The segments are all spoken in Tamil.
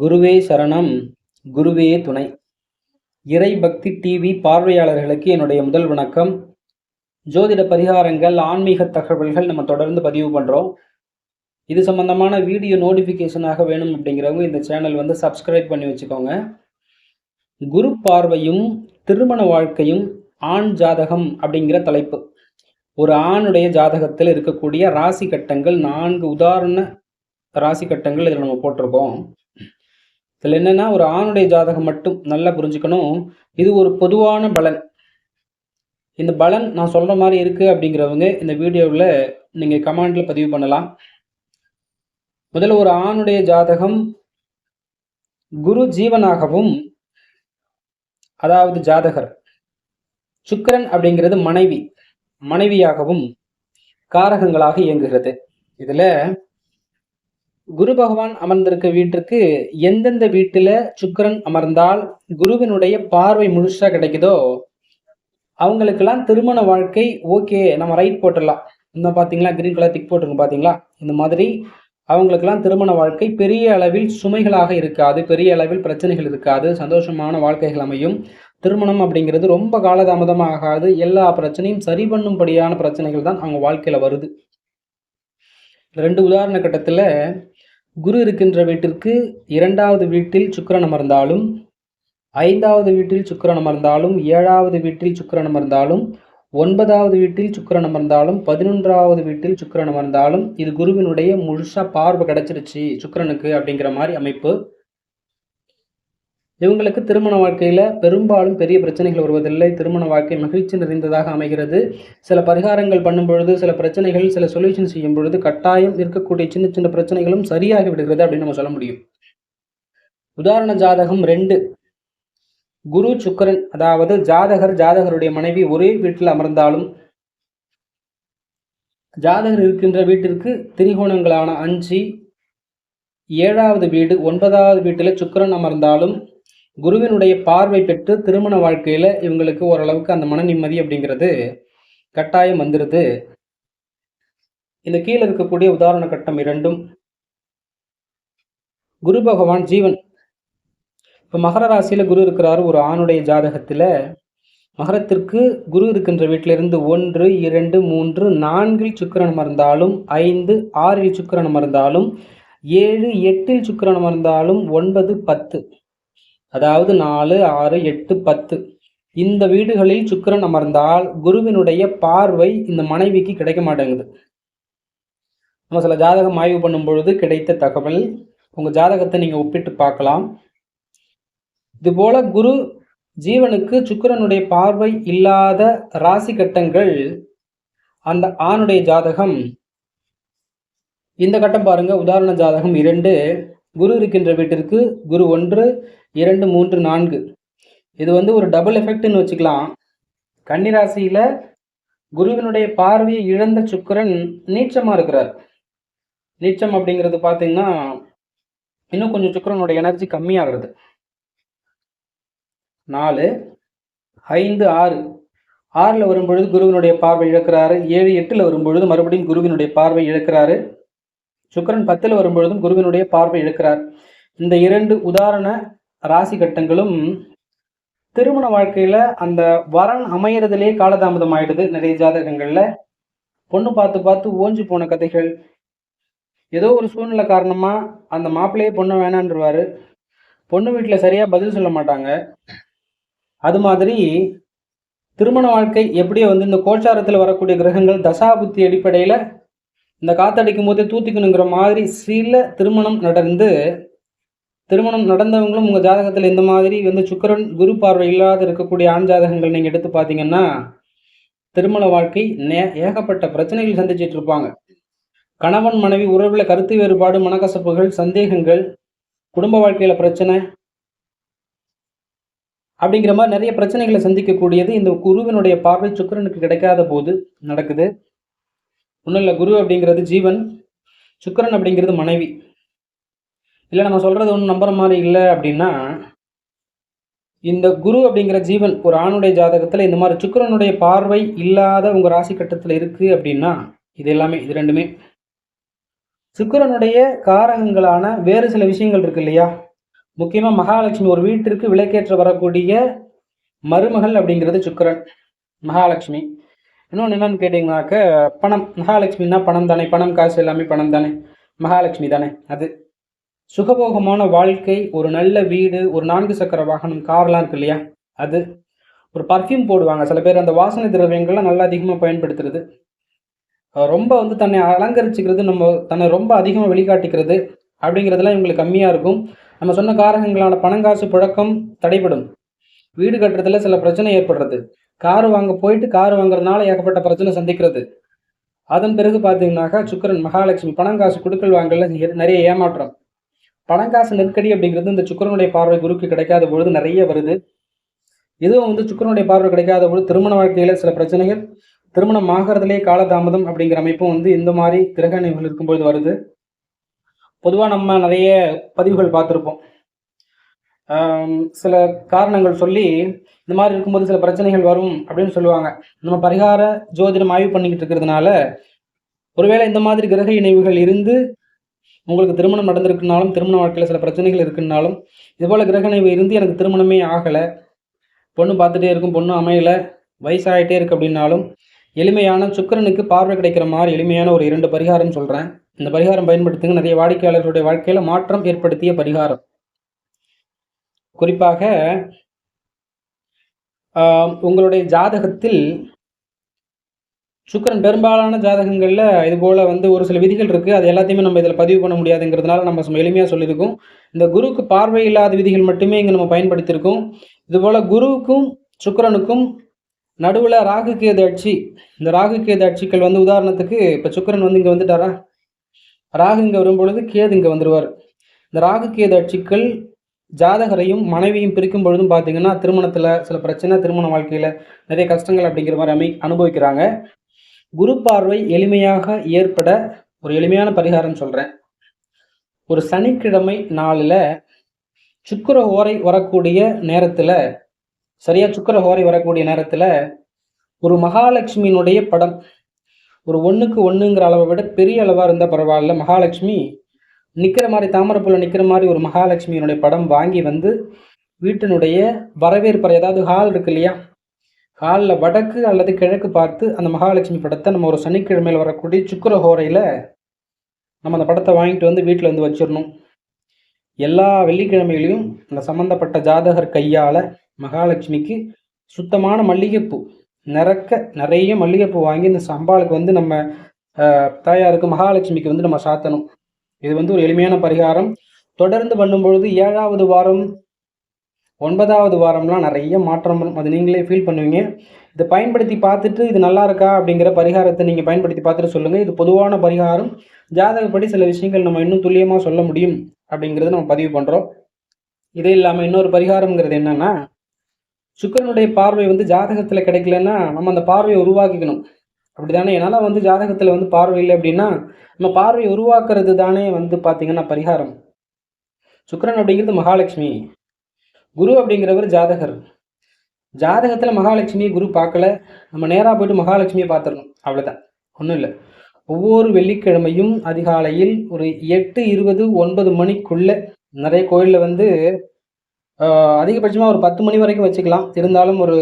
குருவே சரணம் குருவே துணை. இறை பக்தி டிவி பார்வையாளர்களுக்கு என்னுடைய முதல் வணக்கம். ஜோதிட பரிகாரங்கள் ஆன்மீக தகவல்கள் நம்ம தொடர்ந்து பதிவு பண்ணுறோம் இது சம்பந்தமான வீடியோ நோட்டிஃபிகேஷனாக வேணும் அப்படிங்கிறவங்க இந்த சேனல் வந்து சப்ஸ்கிரைப் பண்ணி வச்சுக்கோங்க. குரு பார்வையும் திருமண வாழ்க்கையும் ஆண் ஜாதகம் அப்படிங்கிற தலைப்பு. ஒரு ஆணுடைய ஜாதகத்தில் இருக்கக்கூடிய ராசி கட்டங்கள் நான்கு உதாரண ராசி கட்டங்கள் இதில் நம்ம போட்டிருக்கோம். இதில் என்னென்னா ஒரு ஆணுடைய ஜாதகம் மட்டும் நல்லா புரிஞ்சுக்கணும். இது ஒரு பொதுவான பலன். இந்த பலன் நான் சொல்கிற மாதிரி இருக்குது அப்படிங்கிறவங்க இந்த வீடியோவில் நீங்கள் கமெண்டில் பதிவு பண்ணலாம். முதல்ல ஒரு ஆணுடைய ஜாதகம் குரு ஜீவனாகவும் அதாவது ஜாதகர் சுக்கரன் அப்படிங்கிறது மனைவி மனைவியாகவும் காரகங்களாக இயங்குகிறது. இதில் குரு பகவான் அமர்ந்திருக்க வீட்டிற்கு எந்தெந்த வீட்டில் சுக்கரன் அமர்ந்தால் குருவினுடைய பார்வை முழுசாக கிடைக்குதோ அவங்களுக்கெல்லாம் திருமண வாழ்க்கை ஓகே நம்ம ரைட் போட்டுடலாம். இந்த பார்த்தீங்களா கிரீன் கலர் திக் போட்டுருங்க பார்த்தீங்களா இந்த மாதிரி அவங்களுக்கெல்லாம் திருமண வாழ்க்கை பெரிய அளவில் சுமைகளாக இருக்காது பெரிய அளவில் பிரச்சனைகள் இருக்காது சந்தோஷமான வாழ்க்கைகள் அமையும். திருமணம் அப்படிங்கிறது ரொம்ப காலதாமதமாக ஆகாது எல்லா பிரச்சனையும் சரி பண்ணும்படியான பிரச்சனைகள் தான் அவங்க வாழ்க்கையில் வருது. ரெண்டு உதாரண கட்டத்தில் குரு இருக்கின்ற வீட்டிற்கு இரண்டாவது வீட்டில் சுக்கரன் அமர்ந்தாலும் ஐந்தாவது வீட்டில் சுக்கரன் அமர்ந்தாலும் ஏழாவது வீட்டில் சுக்கரன் அமர்ந்தாலும் ஒன்பதாவது வீட்டில் சுக்கரன் அமர்ந்தாலும் பதினொன்றாவது வீட்டில் சுக்கரன் அமர்ந்தாலும் இது குருவினுடைய முழுசாக பார்வை கிடச்சிருச்சு சுக்கிரனுக்கு அப்படிங்கிற மாதிரி அமைப்பு. இவங்களுக்கு திருமண வாழ்க்கையில் பெரும்பாலும் பெரிய பிரச்சனைகள் வருவதில்லை. திருமண வாழ்க்கை மகிழ்ச்சி நிறைந்ததாக அமைகிறது. சில பரிகாரங்கள் பண்ணும் பொழுது சில பிரச்சனைகள் சில சொல்யூஷன் செய்யும் பொழுது கட்டாயம் இருக்கக்கூடிய சின்ன சின்ன பிரச்சனைகளும் சரியாகி விடுகிறது அப்படின்னு நம்ம சொல்ல முடியும். உதாரண ஜாதகம் ரெண்டு. குரு சுக்கரன் அதாவது ஜாதகர் ஜாதகருடைய மனைவி ஒரே வீட்டில் அமர்ந்தாலும் ஜாதகர் இருக்கின்ற வீட்டிற்கு திரிகோணங்களான அஞ்சு ஏழாவது வீடு ஒன்பதாவது வீட்டில் சுக்கரன் அமர்ந்தாலும் குருவினுடைய பார்வை பெற்று திருமண வாழ்க்கையில் இவங்களுக்கு ஓரளவுக்கு அந்த மன நிம்மதி அப்படிங்கிறது கட்டாயம் வந்துடுது இந்த கீழே இருக்கக்கூடிய உதாரண கட்டம் இரண்டும். குரு பகவான் ஜீவன். இப்போ மகர ராசியில் குரு இருக்கிறாரு ஒரு ஆணுடைய ஜாதகத்தில். மகரத்திற்கு குரு இருக்கின்ற வீட்டிலிருந்து ஒன்று இரண்டு மூன்று நான்கில் சுக்கரன் மறந்தாலும் ஐந்து ஆறில் சுக்கரன் மறந்தாலும் ஏழு எட்டில் சுக்கரன் மறந்தாலும் ஒன்பது பத்து. அதாவது நாலு ஆறு எட்டு பத்து. இந்த வீடுகளில் சுக்கிரன் அமர்ந்தால் குருவினுடைய பார்வை இந்த மனைவிக்கு கிடைக்க மாட்டேங்குது. நம்ம சில ஜாதகம் ஆய்வு பண்ணும் பொழுது கிடைத்த தகவல் உங்கள் ஜாதகத்தை நீங்கள் ஒப்பிட்டு பார்க்கலாம். இதுபோல குரு ஜீவனுக்கு சுக்கிரனுடைய பார்வை இல்லாத ராசி கட்டங்கள் அந்த ஆணுடைய ஜாதகம். இந்த கட்டம் பாருங்க உதாரண ஜாதகம் இரண்டு. குரு இருக்கின்ற வீட்டிற்கு குரு ஒன்று இரண்டு மூன்று நான்கு. இது வந்து ஒரு டபுள் எஃபெக்ட்னு வச்சுக்கலாம். கன்னிராசியில் குருவினுடைய பார்வையை இழந்த சுக்கரன் நீச்சமாக இருக்கிறார். நீச்சம் அப்படிங்கிறது பார்த்தீங்கன்னா இன்னும் கொஞ்சம் சுக்கரனோட எனர்ஜி கம்மியாகிறது. நாலு ஐந்து ஆறு. ஆறில் வரும்பொழுது குருவினுடைய பார்வை இழக்கிறாரு. ஏழு எட்டில் வரும்பொழுது மறுபடியும் குருவினுடைய பார்வை இழக்கிறாரு. சுக்கரன் பத்தில் வரும்பொழுதும் குருவினுடைய பார்வை இழுக்கிறார். இந்த இரண்டு உதாரண ராசி கட்டங்களும் திருமண வாழ்க்கையில் அந்த வரன் அமையறதுலேயே காலதாமதம் ஆயிடுது நிறைய ஜாதகங்களில். பொண்ணு பார்த்து பார்த்து ஓஞ்சு போன கதைகள். ஏதோ ஒரு சூழ்நிலை காரணமாக அந்த மாப்பிள்ளையே பொண்ணு வேணான்றவாரு. பொண்ணு வீட்டில் சரியாக பதில் சொல்ல மாட்டாங்க. அது மாதிரி திருமண வாழ்க்கை எப்படியோ வந்து இந்த கோச்சாரத்தில் வரக்கூடிய கிரகங்கள் தசாபுத்தி அடிப்படையில் இந்த காத்தடிக்கும் போதே தூத்திக்கணுங்கிற மாதிரி சில திருமணம் நடந்து திருமணம் நடந்தவங்களும் உங்கள் ஜாதகத்தில் இந்த மாதிரி வந்து சுக்கரன் குரு பார்வை இல்லாத இருக்கக்கூடிய ஆண் ஜாதகங்கள் நீங்கள் எடுத்து பார்த்தீங்கன்னா திருமண வாழ்க்கை நே ஏகப்பட்ட பிரச்சனைகள் சந்திச்சிட்டு இருப்பாங்க. கணவன் மனைவி உறவில் கருத்து வேறுபாடு மனக்கசப்புகள் சந்தேகங்கள் குடும்ப வாழ்க்கையில் பிரச்சனை அப்படிங்கிற மாதிரி நிறைய பிரச்சனைகளை சந்திக்கக்கூடியது இந்த குருவினுடைய பார்வை சுக்கரனுக்கு கிடைக்காத போது நடக்குது. ஒன்றும் இல்லை குரு அப்படிங்கிறது ஜீவன் சுக்கரன் அப்படிங்கிறது மனைவி. இல்லை நம்ம சொல்கிறது ஒன்றும் நம்புற மாதிரி இல்லை அப்படின்னா இந்த குரு அப்படிங்கிற ஜீவன் ஒரு ஆணுடைய ஜாதகத்தில் இந்த மாதிரி சுக்கரனுடைய பார்வை இல்லாத உங்கள் ராசி கட்டத்தில் இருக்குது அப்படின்னா இது எல்லாமே இது ரெண்டுமே. சுக்கிரனுடைய காரகங்களான வேறு சில விஷயங்கள் இருக்கு இல்லையா? முக்கியமாக மகாலட்சுமி ஒரு வீட்டிற்கு விளக்கேற்ற வரக்கூடிய மருமகள் அப்படிங்கிறது சுக்கிரன் மகாலட்சுமி. இன்னொன்று என்னன்னு கேட்டிங்கனாக்க பணம் மகாலட்சுமின்னா பணம் தானே பணம் காசு எல்லாமே பணம் தானே. மகாலட்சுமி தானே அது. சுகபோகமான வாழ்க்கை ஒரு நல்ல வீடு ஒரு நான்கு சக்கர வாகனம் கார்லாம் இருக்கு இல்லையா? அது. ஒரு பர்ஃப்யூம் போடுவாங்க. சில பேர் அந்த வாசனை திரவியங்கள்லாம் நல்லா அதிகமாக பயன்படுத்துறது. ரொம்ப வந்து தன்னை அலங்கரிச்சுக்கிறது நம்ம தன்னை ரொம்ப அதிகமாக வெளிக்காட்டிக்கிறது அப்படிங்கிறதுலாம் இவங்களுக்கு கம்மியாக இருக்கும். நம்ம சொன்ன காரகங்களான பணங்காசு புழக்கம் தடைபடும். வீடு கட்டுறதுல சில பிரச்சனை ஏற்படுறது. கார் வாங்க போயிட்டு கார் வாங்குறதுனால ஏகப்பட்ட பிரச்சனை சந்திக்கிறது. அதன் பிறகு பார்த்தீங்கன்னாக்கா சுக்கிரன் மகாலட்சுமி பணங்காசு கொடுக்கல் வாங்கல நிறைய ஏமாற்றம். பணம் காசு நெருக்கடி அப்படிங்கிறது இந்த சுக்கிரனுடைய பார்வை குருக்கு கிடைக்காத பொழுது நிறைய வருது. இதுவும் வந்து சுக்கரனுடைய பார்வை கிடைக்காத பொழுது திருமண வாழ்க்கையில சில பிரச்சனைகள் திருமணம் ஆகிறதுலே காலதாமதம் அப்படிங்கிற அமைப்பும் வந்து இந்த மாதிரி கிரக நிலைகள் இருக்கும்பொழுது வருது. பொதுவாக நம்ம நிறைய பதிவுகள் பார்த்துருப்போம். சில காரணங்கள் சொல்லி இந்த மாதிரி இருக்கும்போது சில பிரச்சனைகள் வரும் அப்படின்னு சொல்லுவாங்க. நம்ம பரிகார ஜோதிடம் ஆய்வு பண்ணிக்கிட்டு இருக்கிறதுனால ஒருவேளை இந்த மாதிரி கிரக இணைவுகள் இருந்து உங்களுக்கு திருமணம் நடந்திருக்குனாலும் திருமண வாழ்க்கையில் சில பிரச்சனைகள் இருக்குனாலும் இதுபோல் கிரக இணைவு இருந்து எனக்கு திருமணமே ஆகலை பொண்ணு பார்த்துட்டே இருக்கும் பொண்ணு அமையலை வயசாகிட்டே இருக்கு அப்படின்னாலும் எளிமையான சுக்கிரனுக்கு பார்வை கிடைக்கிற மாதிரி எளிமையான ஒரு இரண்டு பரிகாரம் சொல்கிறேன் இந்த பரிகாரம் பயன்படுத்துங்க. நிறைய வாடிக்கையாளர்களுடைய வாழ்க்கையில் மாற்றம் ஏற்படுத்திய பரிகாரம். குறிப்பாக உங்களுடைய ஜாதகத்தில் சுக்கிரன் பெரும்பாலான ஜாதகங்களில் இது போல் வந்து ஒரு சில விதிகள் இருக்குது அது எல்லாத்தையுமே நம்ம இதில் பதிவு பண்ண முடியாதுங்கிறதுனால நம்ம சும்மா எளிமையாக சொல்லியிருக்கோம். இந்த குருக்கு பார்வை இல்லாத விதிகள் மட்டுமே இங்கே நம்ம பயன்படுத்தியிருக்கோம். இதுபோல் குருவுக்கும் சுக்கரனுக்கும் நடுவில் ராகு கேது அட்சி இந்த ராகு கேது அட்சிகள் வந்து உதாரணத்துக்கு இப்போ சுக்கரன் வந்து இங்கே வந்துட்டாரா? ராகு இங்கே வரும்பொழுது கேது இங்கே வந்துடுவார் இந்த ராகு கேது அட்சிகள் ஜாதகரையும் மனைவியும் பிரிக்கும் பொழுதும் பார்த்தீங்கன்னா திருமணத்தில் சில பிரச்சனை திருமண வாழ்க்கையில் நிறைய கஷ்டங்கள் அப்படிங்கிற மாதிரி அமை அனுபவிக்கிறாங்க. குரு பார்வை எளிமையாக ஏற்பட ஒரு எளிமையான பரிகாரம் சொல்கிறேன் ஒரு சனிக்கிழமை நாளில் சுக்கர ஓரை வரக்கூடிய நேரத்தில் சரியாக சுக்கிர ஓரை வரக்கூடிய நேரத்தில் ஒரு மகாலட்சுமியினுடைய படம் ஒரு ஒன்றுக்கு ஒன்றுங்கிற அளவை விட பெரிய அளவாக இருந்தால் பரவாயில்ல. மகாலட்சுமி நிற்கிற மாதிரி தாமரைப்பூல நிற்கிற மாதிரி ஒரு மகாலட்சுமியினுடைய படம் வாங்கி வந்து வீட்டினுடைய வரவேற்பறை ஏதாவது ஹால் இருக்கு இல்லையா? ஹாலில் வடக்கு அல்லது கிழக்கு பார்த்து அந்த மகாலட்சுமி படத்தை நம்ம ஒரு சனிக்கிழமையில் வரக்கூடிய சுக்கர ஹோரையில் நம்ம அந்த படத்தை வாங்கிட்டு வந்து வீட்டில் வந்து வச்சிடணும். எல்லா வெள்ளிக்கிழமைகளையும் அந்த சம்மந்தப்பட்ட ஜாதகர் கையால் மகாலட்சுமிக்கு சுத்தமான மல்லிகைப்பூ நிறக்க நிறைய மல்லிகைப்பூ வாங்கி இந்த சம்பாளுக்கு வந்து நம்ம தாயாருக்கு மகாலட்சுமிக்கு வந்து நம்ம சாத்தணும். இது வந்து ஒரு எளிமையான பரிகாரம். தொடர்ந்து பண்ணும்பொழுது ஏழாவது வாரம் ஒன்பதாவது வாரம்லாம் நிறைய மாற்றம் வரும் அது நீங்களே ஃபீல் பண்ணுவீங்க. இதை பயன்படுத்தி பார்த்துட்டு இது நல்லா இருக்கா அப்படிங்கிற பரிகாரத்தை நீங்கள் பயன்படுத்தி பார்த்துட்டு சொல்லுங்கள் இது பொதுவான பரிகாரம். ஜாதகப்படி சில விஷயங்கள் நம்ம இன்னும் துல்லியமாக சொல்ல முடியும் அப்படிங்கிறத நம்ம பதிவு பண்ணுறோம் இதே இல்லாமல் இன்னொரு பரிகாரம்ங்கிறது என்னென்னா சுக்கரனுடைய பார்வை வந்து ஜாதகத்தில் கிடைக்கலன்னா நம்ம அந்த பார்வையை உருவாக்கிக்கணும். அப்படிதானே? என்னால் வந்து ஜாதகத்தில் வந்து பார்வை இல்லை அப்படின்னா நம்ம பார்வையை உருவாக்குறது தானே வந்து பார்த்தீங்கன்னா பரிகாரம். சுக்கரன் அப்படிங்கிறது மகாலட்சுமி. குரு அப்படிங்கிறவர் ஜாதகர். ஜாதகத்தில் மகாலட்சுமியை குரு பார்க்கல. நம்ம நேராக போயிட்டு மகாலட்சுமியை பார்த்துடணும். அவ்வளோதான் ஒன்றும் இல்லை. ஒவ்வொரு வெள்ளிக்கிழமையும் அதிகாலையில் ஒரு எட்டு இருபது ஒன்பது மணிக்குள்ளே நிறைய கோயிலில் வந்து அதிகபட்சமாக ஒரு பத்து மணி வரைக்கும் வச்சுக்கலாம். இருந்தாலும் ஒரு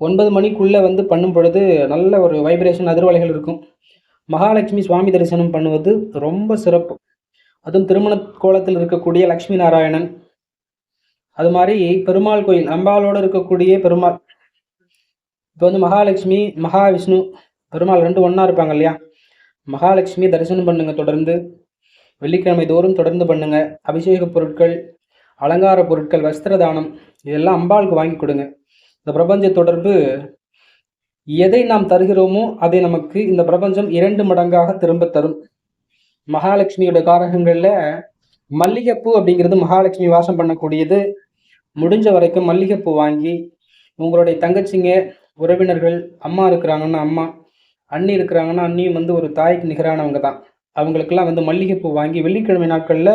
ஒன்பது மணிக்குள்ளே வந்து பண்ணும் பொழுது நல்ல ஒரு வைப்ரேஷன் அதிர்வலைகள் இருக்கும். மகாலட்சுமி சுவாமி தரிசனம் பண்ணுவது ரொம்ப சிறப்பு. அதுவும் திருமண கோலத்தில் இருக்கக்கூடிய லக்ஷ்மி நாராயணன். அது மாதிரி பெருமாள் கோயில் அம்பாலோடு இருக்கக்கூடிய பெருமாள். இப்போ வந்து மகாலட்சுமி மகாவிஷ்ணு பெருமாள் ரெண்டு ஒன்றா இருப்பாங்க இல்லையா? மகாலட்சுமி தரிசனம் பண்ணுங்க தொடர்ந்து. வெள்ளிக்கிழமை தோறும் தொடர்ந்து பண்ணுங்க. அபிஷேக பொருட்கள் அலங்கார பொருட்கள் வஸ்திர தானம் இதெல்லாம் அம்பாளுக்கு வாங்கி கொடுங்க. இந்த பிரபஞ்ச தொடர்பு எதை நாம் தருகிறோமோ அதை நமக்கு இந்த பிரபஞ்சம் இரண்டு மடங்காக திரும்ப தரும். மகாலட்சுமியோட காரகங்களில் மல்லிகைப்பூ அப்படிங்கிறது மகாலட்சுமி வாசம் பண்ணக்கூடியது. முடிஞ்ச வரைக்கும் மல்லிகைப்பூ வாங்கி உங்களுடைய தங்கச்சிங்க உறவினர்கள் அம்மா இருக்கிறாங்கன்னா அம்மா அண்ணி இருக்கிறாங்கன்னா அண்ணியும் வந்து ஒரு தாய்க்கு நிகரானவங்க தான். அவங்களுக்கெல்லாம் வந்து மல்லிகைப்பூ வாங்கி வெள்ளிக்கிழமை நாட்களில்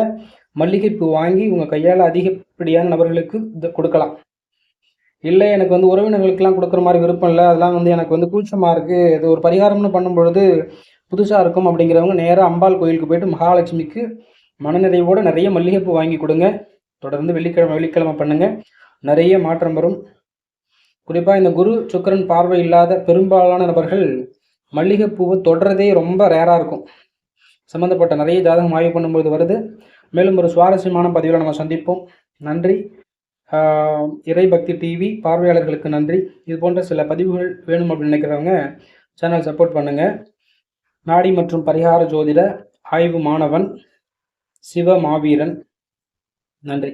மல்லிகைப்பூ வாங்கி உங்கள் கையால் அதிகப்படியான நபர்களுக்கு கொடுக்கலாம். இல்லை எனக்கு வந்து உறவினர்களுக்கெல்லாம் கொடுக்குற மாதிரி விருப்பம் இல்லை. அதெல்லாம் வந்து எனக்கு வந்து கூச்சமாக இருக்குது இது ஒரு பரிகாரம்னு பண்ணும்பொழுது புதுசாக இருக்கும் அப்படிங்கிறவங்க நேராக அம்பாள் கோயிலுக்கு போயிட்டு மகாலட்சுமிக்கு மனநிறைவோடு நிறைய மல்லிகைப்பூ வாங்கி கொடுங்க. தொடர்ந்து வெள்ளிக்கிழமை வெள்ளிக்கிழமை பண்ணுங்கள் நிறைய மாற்றம் வரும். குறிப்பாக இந்த குரு சுக்கரன் பார்வை இல்லாத பெரும்பாலான நபர்கள் மல்லிகைப்பூவை தொடரதே ரொம்ப ரேராக இருக்கும். சம்மந்தப்பட்ட நிறைய ஜாதகம் ஆய்வு பண்ணும்போது வருது. மேலும் ஒரு சுவாரஸ்யமான பதிவில் நம்ம சந்திப்போம். நன்றி. இறைபக்தி டிவி பார்வையாளர்களுக்கு நன்றி. இது போன்ற சில பதிவுகள் வேணும் அப்படின்னு நினைக்கிறவங்க சேனல் சப்போர்ட் பண்ணுங்கள் நாடி மற்றும் பரிகார ஜோதிட ஆய்வு மாணவன் சிவ மாவீரன். நன்றி.